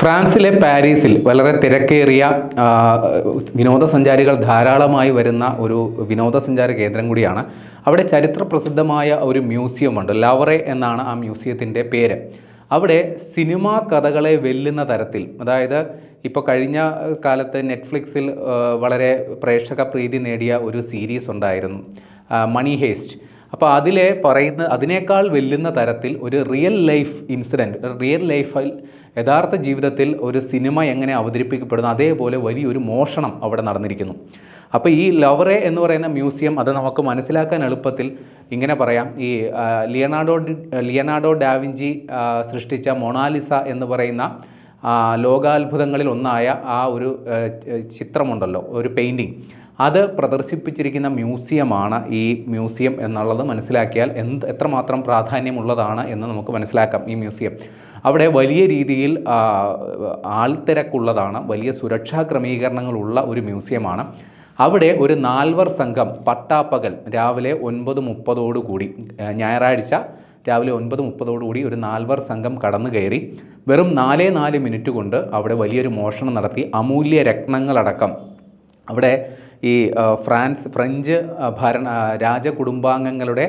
ഫ്രാൻസിലെ പാരീസിൽ വളരെ തിരക്കേറിയ വിനോദസഞ്ചാരികൾ ധാരാളമായി വരുന്ന ഒരു വിനോദസഞ്ചാര കേന്ദ്രം കൂടിയാണ്. അവിടെ ചരിത്ര പ്രസിദ്ധമായ ഒരു മ്യൂസിയമുണ്ട് ലവറെ എന്നാണ് ആ മ്യൂസിയത്തിന്റെ പേര്. അവിടെ സിനിമാ കഥകളെ വെല്ലുന്ന തരത്തിൽ അതായത് ഇപ്പോൾ കഴിഞ്ഞ കാലത്ത് നെറ്റ്ഫ്ലിക്സിൽ വളരെ പ്രേക്ഷക പ്രീതി നേടിയ ഒരു സീരീസ് ഉണ്ടായിരുന്നു മണി ഹേസ്റ്റ്. അപ്പോൾ അതിലെ പറയുന്ന അതിനേക്കാൾ വെല്ലുന്ന തരത്തിൽ ഒരു റിയൽ ലൈഫ് ഇൻസിഡന്റ് റിയൽ ലൈഫിൽ യഥാർത്ഥ ജീവിതത്തിൽ ഒരു സിനിമ എങ്ങനെ അവതരിപ്പിക്കപ്പെടുന്നു അതേപോലെ വലിയൊരു മോഷണം അവിടെ നടന്നിരിക്കുന്നു. അപ്പോൾ ഈ ലവറെ എന്ന് പറയുന്ന മ്യൂസിയം അത് നമുക്ക് മനസ്സിലാക്കാൻ എളുപ്പത്തിൽ ഇങ്ങനെ പറയാം. ഈ ലിയനാർഡോ ലിയനാർഡോ ഡാവിഞ്ചി സൃഷ്ടിച്ച മൊണാലിസ എന്ന് പറയുന്ന ലോകാത്ഭുതങ്ങളിൽ ഒന്നായ ആ ഒരു ചിത്രമുണ്ടല്ലോ ഒരു പെയിന്റിങ് അത് പ്രദർശിപ്പിച്ചിരിക്കുന്ന മ്യൂസിയമാണ് ഈ മ്യൂസിയം എന്നുള്ളത് മനസ്സിലാക്കിയാൽ എന്ത് എത്രമാത്രം പ്രാധാന്യമുള്ളതാണ് എന്ന് നമുക്ക് മനസ്സിലാക്കാം ഈ മ്യൂസിയം. അവിടെ വലിയ രീതിയിൽ ആൾത്തിരക്കുള്ളതാണ് വലിയ സുരക്ഷാ ക്രമീകരണങ്ങളുള്ള ഒരു മ്യൂസിയമാണ്. അവിടെ ഒരു നാൽവർ സംഘം പട്ടാപ്പകൽ രാവിലെ ഒൻപത് മുപ്പതോടുകൂടി ഞായറാഴ്ച രാവിലെ ഒൻപത് മുപ്പതോടുകൂടി ഒരു നാൽവർ സംഘം കടന്നു കയറി. വെറും നാലേ നാല് മിനിറ്റ് കൊണ്ട് അവിടെ വലിയൊരു മോഷണം നടത്തി. അമൂല്യ രത്നങ്ങളടക്കം അവിടെ ഈ ഫ്രാൻസ് ഫ്രഞ്ച് ഭരണ രാജകുടുംബാംഗങ്ങളുടെ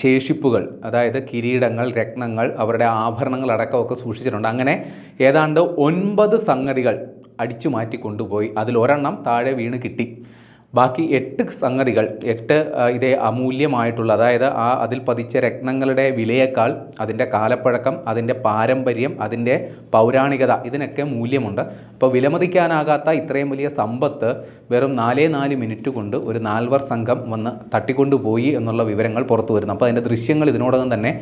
ശേഷിപ്പുകൾ അതായത് കിരീടങ്ങൾ രത്നങ്ങൾ അവരുടെ ആഭരണങ്ങൾ അടക്കമൊക്കെ സൂക്ഷിച്ചിട്ടുണ്ട്. അങ്ങനെ ഏതാണ്ട് ഒൻപത് സംഗതികൾ അടിച്ചു മാറ്റി കൊണ്ടുപോയി. അതിൽ ഒരെണ്ണം താഴെ വീണ് കിട്ടി. ബാക്കി എട്ട് സംഗതികൾ എട്ട് ഇതേ അമൂല്യമായിട്ടുള്ള അതായത് ആ അതിൽ പതിച്ച രത്നങ്ങളുടെ വിലയേക്കാൾ അതിന്റെ കാലപ്പഴക്കം അതിന്റെ പാരമ്പര്യം അതിന്റെ പൗരാണികത ഇതിനൊക്കെ മൂല്യമുണ്ട്. അപ്പോൾ വിലമതിക്കാനാകാത്ത ഇത്രയും വലിയ സമ്പത്ത് വെറും നാലേ നാല് മിനിറ്റ് കൊണ്ട് ഒരു നാൽവർ സംഘം വന്ന് തട്ടിക്കൊണ്ടുപോയി എന്നുള്ള വിവരങ്ങൾ പുറത്തു വരുന്നു. അപ്പോൾ അതിന്റെ ദൃശ്യങ്ങൾ ഇതിനോടകം തന്നെ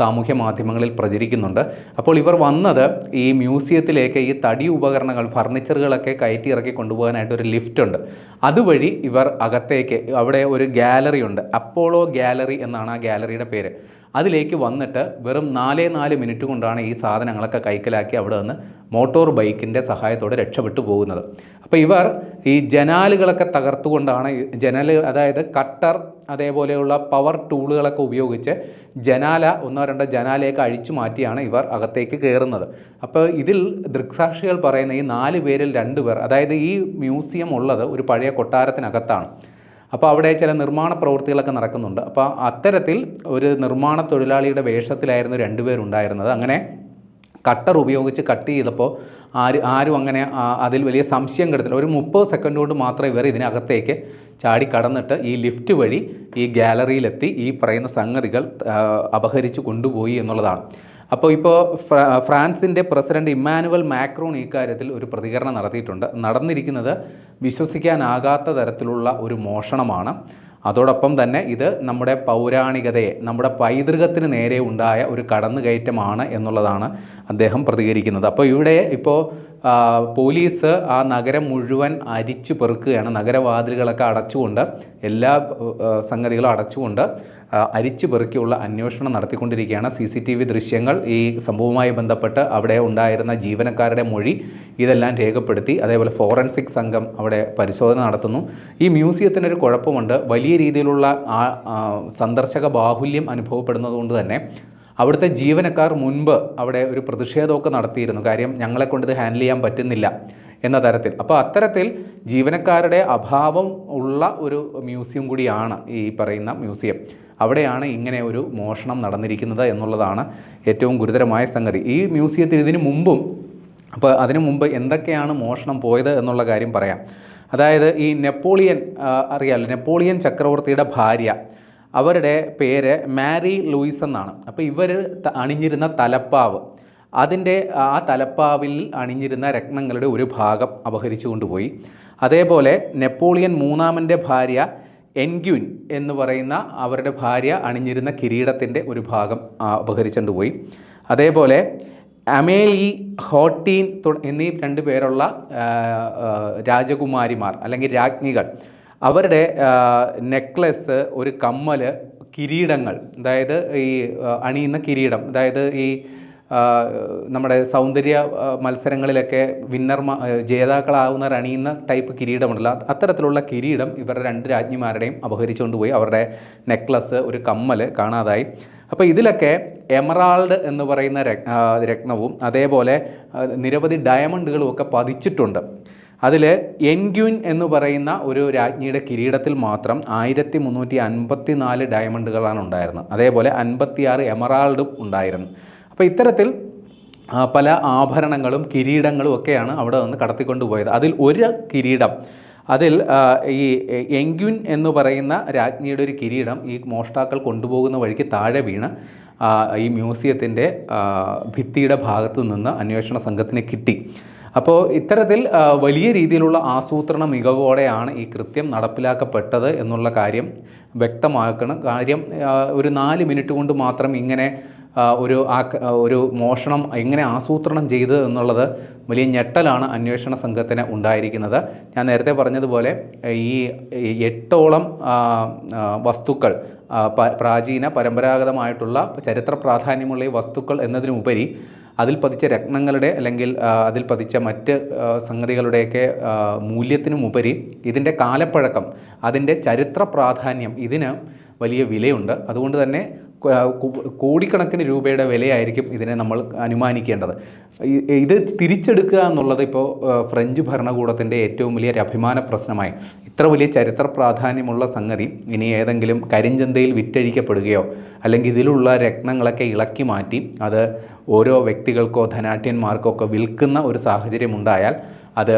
സാമൂഹ്യ മാധ്യമങ്ങളിൽ പ്രചരിക്കുന്നുണ്ട്. അപ്പോൾ ഇവർ വന്നത് ഈ മ്യൂസിയത്തിലേക്ക് ഈ തടി ഉപകരണങ്ങൾ ഫർണിച്ചറുകളൊക്കെ കയറ്റി ഇറക്കി കൊണ്ടുപോകാനായിട്ട് ഒരു ലിഫ്റ്റ് ഉണ്ട്. അതുവഴി ഇവർ അകത്തേക്ക് അവിടെ ഒരു ഗാലറി ഉണ്ട്. അപ്പോളോ ഗാലറി എന്നാണ് ആ ഗാലറിയുടെ പേര്. അതിലേക്ക് വന്നിട്ട് വെറും നാലേ നാല് മിനിറ്റ് കൊണ്ടാണ് ഈ സാധനങ്ങളൊക്കെ കൈക്കലാക്കി അവിടെ നിന്ന് മോട്ടോർ ബൈക്കിന്റെ സഹായത്തോടെ രക്ഷപ്പെട്ടു പോകുന്നത്. അപ്പോൾ ഇവർ ഈ ജനാലുകളൊക്കെ തകർത്തുകൊണ്ടാണ് ജനൽ അതായത് കട്ടർ അതേപോലെയുള്ള പവർ ടൂളുകളൊക്കെ ഉപയോഗിച്ച് ജനാല ഒന്നോ രണ്ടോ ജനാലയൊക്കെ അഴിച്ചു മാറ്റിയാണ് ഇവർ അകത്തേക്ക് കയറുന്നത്. അപ്പോൾ ഇതിൽ ദൃക്സാക്ഷികൾ പറയുന്ന ഈ നാല് പേരിൽ രണ്ട് പേർ അതായത് ഈ മ്യൂസിയം ഉള്ളത് ഒരു പഴയ കൊട്ടാരത്തിനകത്താണ്. അപ്പോൾ അവിടെ ചില നിർമ്മാണ പ്രവൃത്തികളൊക്കെ നടക്കുന്നുണ്ട്. അപ്പോൾ അത്തരത്തിൽ ഒരു നിർമ്മാണ തൊഴിലാളിയുടെ വേഷത്തിലായിരുന്നു രണ്ടുപേരുണ്ടായിരുന്നത്. അങ്ങനെ കട്ടർ ഉപയോഗിച്ച് കട്ട് ചെയ്തപ്പോൾ ആര് ആരും അങ്ങനെ അതിൽ വലിയ സംശയം കിടത്തില്ല. ഒരു മുപ്പത് സെക്കൻഡ് കൊണ്ട് മാത്രമേ ഇവർ ഇതിനകത്തേക്ക് ചാടി കടന്നിട്ട് ഈ ലിഫ്റ്റ് വഴി ഈ ഗാലറിയിലെത്തി ഈ പറയുന്ന സംഗതികൾ അപഹരിച്ച് കൊണ്ടുപോയി എന്നുള്ളതാണ്. അപ്പോൾ ഇപ്പോൾ ഫ്രാ ഫ്രാൻസിന്റെ പ്രസിഡന്റ് ഇമ്മാനുവൽ മാക്രോൺ ഇക്കാര്യത്തിൽ കാര്യത്തിൽ ഒരു പ്രതികരണം നടത്തിയിട്ടുണ്ട്. നടന്നിരിക്കുന്നത് വിശ്വസിക്കാനാകാത്ത തരത്തിലുള്ള ഒരു മോഷണമാണ്. അതോടൊപ്പം തന്നെ ഇത് നമ്മുടെ പൗരാണികതയെ നമ്മുടെ പൈതൃകത്തിന് നേരെ ഉണ്ടായ ഒരു കടന്നുകയറ്റമാണ് എന്നുള്ളതാണ് അദ്ദേഹം പ്രതികരിക്കുന്നത്. അപ്പോൾ ഇവിടെ ഇപ്പോൾ പോലീസ് ആ നഗരം മുഴുവൻ അരിച്ചു പെറുക്കുകയാണ്. നഗരവാതിലുകളൊക്കെ അടച്ചുകൊണ്ട് എല്ലാ സംഗതികളും അടച്ചുകൊണ്ട് അരിച്ചു പെറുക്കിയുള്ള അന്വേഷണം നടത്തിക്കൊണ്ടിരിക്കുകയാണ്. സി സി ടി വി ദൃശ്യങ്ങൾ ഈ സംഭവവുമായി ബന്ധപ്പെട്ട് അവിടെ ഉണ്ടായിരുന്ന ജീവനക്കാരുടെ മൊഴി ഇതെല്ലാം രേഖപ്പെടുത്തി. അതേപോലെ ഫോറൻസിക് സംഘം അവിടെ പരിശോധന നടത്തുന്നു. ഈ മ്യൂസിയത്തിനൊരു കുഴപ്പമുണ്ട്. വലിയ രീതിയിലുള്ള സന്ദർശക ബാഹുല്യം അനുഭവപ്പെടുന്നതുകൊണ്ട് തന്നെ അവിടുത്തെ ജീവനക്കാർ മുൻപ് അവിടെ ഒരു പ്രതിഷേധമൊക്കെ നടത്തിയിരുന്നു. കാര്യം ഞങ്ങളെ കൊണ്ട് ഇത് ഹാൻഡിൽ ചെയ്യാൻ പറ്റുന്നില്ല. എന്ന തരത്തിൽ. അപ്പോൾ അത്തരത്തിൽ ജീവനക്കാരുടെ അഭാവം ഉള്ള ഒരു മ്യൂസിയം കൂടിയാണ് ഈ പറയുന്ന മ്യൂസിയം. അവിടെയാണ് ഇങ്ങനെ ഒരു മോഷണം നടന്നിരിക്കുന്നത് എന്നുള്ളതാണ് ഏറ്റവും ഗുരുതരമായ സംഗതി. ഈ മ്യൂസിയത്തിൽ ഇതിനു മുമ്പും അപ്പോൾ അതിനു മുമ്പ് എന്തൊക്കെയാണ് മോഷണം പോയത് എന്നുള്ള കാര്യം പറയാം. അതായത് ഈ നെപ്പോളിയൻ അറിയാമല്ലോ നെപ്പോളിയൻ ചക്രവർത്തിയുടെ ഭാര്യ അവരുടെ പേര് മാരി ലൂയിസ് എന്നാണ്. അപ്പോൾ ഇവർ അണിഞ്ഞിരുന്ന തലപ്പാവ് അതിന്റെ ആ തലപ്പാവിൽ അണിഞ്ഞിരുന്ന രത്നങ്ങളുടെ ഒരു ഭാഗം അപഹരിച്ചു കൊണ്ടുപോയി. അതേപോലെ നെപ്പോളിയൻ മൂന്നാമന്റെ ഭാര്യ എൻഗ്യുൻ എന്ന് പറയുന്ന അവരുടെ ഭാര്യ അണിഞ്ഞിരുന്ന കിരീടത്തിന്റെ ഒരു ഭാഗം അപഹരിച്ചുകൊണ്ട് പോയി. അതേപോലെ അമേലി ഹോട്ടീൻ എന്നീ രണ്ട് പേരുള്ള രാജകുമാരിമാർ അല്ലെങ്കിൽ രാജ്ഞികൾ അവരുടെ നെക്ലസ് ഒരു കമ്മൽ കിരീടങ്ങൾ അതായത് ഈ അണിയുന്ന കിരീടം അതായത് ഈ നമ്മുടെ സൗന്ദര്യ മത്സരങ്ങളിലൊക്കെ വിന്നർ ജേതാക്കളാവുന്ന അണിയുന്ന ടൈപ്പ് കിരീടമുണ്ടല്ലോ. അത്തരത്തിലുള്ള കിരീടം ഇവരുടെ രണ്ട് രാജ്ഞിമാരുടെയും അപഹരിച്ചുകൊണ്ട് പോയി. അവരുടെ നെക്ലസ് ഒരു കമ്മൽ കാണാതായി. അപ്പോൾ ഇതിലൊക്കെ എമറാൾഡ് എന്ന് പറയുന്ന രത്നവും അതേപോലെ നിരവധി ഡയമണ്ടുകളും ഒക്കെ പതിച്ചിട്ടുണ്ട്. അതിൽ എൻഗ്യുൻ എന്ന് പറയുന്ന ഒരു രാജ്ഞിയുടെ കിരീടത്തിൽ മാത്രം ആയിരത്തി മുന്നൂറ്റി അൻപത്തി നാല് ഡയമണ്ടുകളാണ് ഉണ്ടായിരുന്നത്. അതേപോലെ അൻപത്തിയാറ് എമറാൾഡും ഉണ്ടായിരുന്നു. അപ്പോൾ ഇത്തരത്തിൽ പല ആഭരണങ്ങളും കിരീടങ്ങളും ഒക്കെയാണ് അവിടെ നിന്ന് കടത്തിക്കൊണ്ടുപോയത്. അതിൽ ഒരു കിരീടം അതിൽ ഈ എങ്ക്യുൻ എന്ന് പറയുന്ന രാജ്ഞിയുടെ ഒരു കിരീടം ഈ മോഷ്ടാക്കൾ കൊണ്ടുപോകുന്ന വഴിക്ക് താഴെ വീണ് ഈ മ്യൂസിയത്തിന്റെ ഭിത്തിയുടെ ഭാഗത്തു നിന്ന് അന്വേഷണ സംഘത്തിന് കിട്ടി. അപ്പോൾ ഇത്തരത്തിൽ വലിയ രീതിയിലുള്ള ആസൂത്രണ മികവോടെയാണ് ഈ കൃത്യം നടപ്പിലാക്കപ്പെട്ടത് എന്നുള്ള കാര്യം വ്യക്തമാക്കണം. കാര്യം ഒരു നാല് മിനിറ്റ് കൊണ്ട് മാത്രം ഇങ്ങനെ ഒരു ആ, ഒരു മോഷണം എങ്ങനെ ആസൂത്രണം ചെയ്തു എന്നുള്ളത് വലിയ ഞെട്ടലാണ് അന്വേഷണ സംഘത്തിന് ഉണ്ടായിരിക്കുന്നത്. ഞാൻ നേരത്തെ പറഞ്ഞതുപോലെ ഈ എട്ടോളം വസ്തുക്കൾ പ്രാചീന പരമ്പരാഗതമായിട്ടുള്ള ചരിത്ര പ്രാധാന്യമുള്ള ഈ വസ്തുക്കൾ എന്നതിനുപരി അതിൽ പതിച്ച രത്നങ്ങളുടെ അല്ലെങ്കിൽ അതിൽ പതിച്ച മറ്റ് സംഗതികളുടെയൊക്കെ മൂല്യത്തിനുമുപരി ഇതിന്റെ കാലപ്പഴക്കം അതിന്റെ ചരിത്ര പ്രാധാന്യം ഇതിന് വലിയ വിലയുണ്ട്. അതുകൊണ്ട് തന്നെ കോടിക്കണക്കിന് രൂപയുടെ വിലയായിരിക്കും ഇതിനെ നമ്മൾ അനുമാനിക്കേണ്ടത്. ഇത് തിരിച്ചെടുക്കുക എന്നുള്ളത് ഇപ്പോൾ ഫ്രഞ്ച് ഭരണകൂടത്തിന്റെ ഏറ്റവും വലിയ ഒരു അഭിമാന പ്രശ്നമായി. ഇത്ര വലിയ ചരിത്ര പ്രാധാന്യമുള്ള സംഗതി ഇനി ഏതെങ്കിലും കരിഞ്ചന്തയിൽ വിറ്റഴിക്കപ്പെടുകയോ അല്ലെങ്കിൽ ഇതിലുള്ള രത്നങ്ങളൊക്കെ ഇളക്കി മാറ്റി അത് ഓരോ വ്യക്തികൾക്കോ ധനാട്യന്മാർക്കോ ഒക്കെ വിൽക്കുന്ന ഒരു സാഹചര്യം ഉണ്ടായാൽ അത്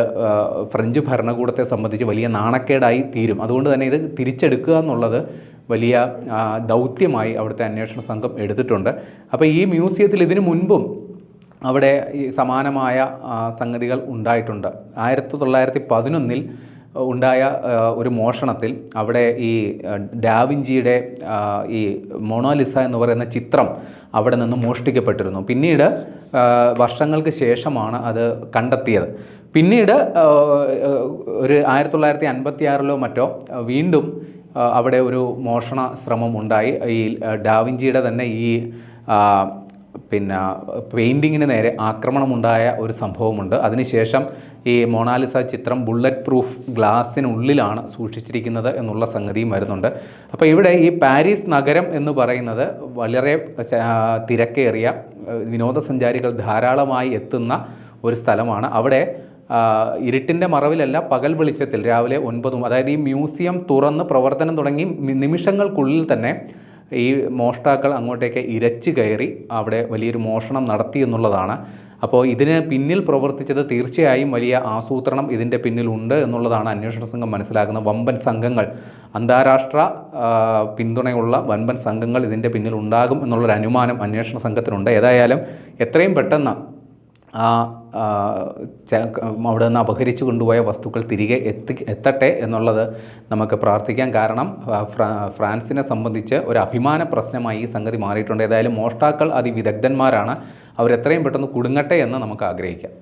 ഫ്രഞ്ച് ഭരണകൂടത്തെ സംബന്ധിച്ച് വലിയ നാണക്കേടായി തീരും. അതുകൊണ്ട് തന്നെ ഇത് തിരിച്ചെടുക്കുക എന്നുള്ളത് വലിയ ദൗത്യമായി അവിടുത്തെ അന്വേഷണ സംഘം എടുത്തിട്ടുണ്ട്. അപ്പോൾ ഈ മ്യൂസിയത്തിൽ ഇതിനു മുൻപും അവിടെ സമാനമായ സംഗതികൾ ഉണ്ടായിട്ടുണ്ട്. ആയിരത്തി തൊള്ളായിരത്തി പതിനൊന്നിൽ ഉണ്ടായ ഒരു മോഷണത്തിൽ അവിടെ ഈ ഡാവിഞ്ചിയുടെ ഈ മൊണോലിസ എന്ന് പറയുന്ന ചിത്രം അവിടെ നിന്ന് മോഷ്ടിക്കപ്പെട്ടിരുന്നു. പിന്നീട് വർഷങ്ങൾക്ക് ശേഷമാണ് അത് കണ്ടെത്തിയത്. പിന്നീട് ഒരു ആയിരത്തി തൊള്ളായിരത്തി അൻപത്തി ആറിലോ മറ്റോ വീണ്ടും അവിടെ ഒരു മോഷണ ശ്രമം ഉണ്ടായി. ഈ ഡാവിഞ്ചിയുടെ തന്നെ ഈ പിന്നെ പെയിന്റിങ്ങിന് നേരെ ആക്രമണമുണ്ടായ ഒരു സംഭവമുണ്ട്. അതിനുശേഷം ഈ മൊണാലിസ ചിത്രം ബുള്ളറ്റ് പ്രൂഫ് ഗ്ലാസ്സിനുള്ളിലാണ് സൂക്ഷിച്ചിരിക്കുന്നത് എന്നുള്ള സംഗതിയും വരുന്നുണ്ട്. അപ്പോൾ ഇവിടെ ഈ പാരീസ് നഗരം എന്ന് പറയുന്നത് വളരെ തിരക്കേറിയ വിനോദസഞ്ചാരികൾ ധാരാളമായി എത്തുന്ന ഒരു സ്ഥലമാണ്. അവിടെ ഇരുട്ടിന്റെ മറവിലല്ല പകൽ വെളിച്ചത്തിൽ രാവിലെ ഒൻപതും അതായത് ഈ മ്യൂസിയം തുറന്ന് പ്രവർത്തനം തുടങ്ങി നിമിഷങ്ങൾക്കുള്ളിൽ തന്നെ ഈ മോഷ്ടാക്കൾ അങ്ങോട്ടേക്ക് ഇരച്ചു കയറി അവിടെ വലിയൊരു മോഷണം നടത്തി എന്നുള്ളതാണ്. അപ്പോൾ ഇതിന് പിന്നിൽ പ്രവർത്തിച്ചത് തീർച്ചയായും വലിയ ആസൂത്രണം ഇതിന്റെ പിന്നിലുണ്ട് എന്നുള്ളതാണ് അന്വേഷണ സംഘം മനസ്സിലാക്കുന്ന വമ്പൻ സംഘങ്ങൾ അന്താരാഷ്ട്ര പിന്തുണയുള്ള വമ്പൻ സംഘങ്ങൾ ഇതിന്റെ പിന്നിലുണ്ടാകും എന്നുള്ളൊരു അനുമാനം അന്വേഷണ സംഘത്തിനുണ്ട്. ഏതായാലും എത്രയും പെട്ടെന്ന് ആ അവിടെ നിന്ന് അപഹരിച്ചു കൊണ്ടുപോയ വസ്തുക്കൾ തിരികെ എത്തി എത്തട്ടെ എന്നുള്ളത് നമുക്ക് പ്രാർത്ഥിക്കാം. കാരണം ഫ്രാൻസിനെ സംബന്ധിച്ച് ഒരു അഭിമാന പ്രശ്നമായി ഈ സംഗതി മാറിയിട്ടുണ്ട്. ഏതായാലും മോഷ്ടാക്കൾ അതിവിദഗ്ധന്മാരാണ്. അവരെത്രയും പെട്ടെന്ന് കുടുങ്ങട്ടെ എന്ന് നമുക്ക് ആഗ്രഹിക്കാം.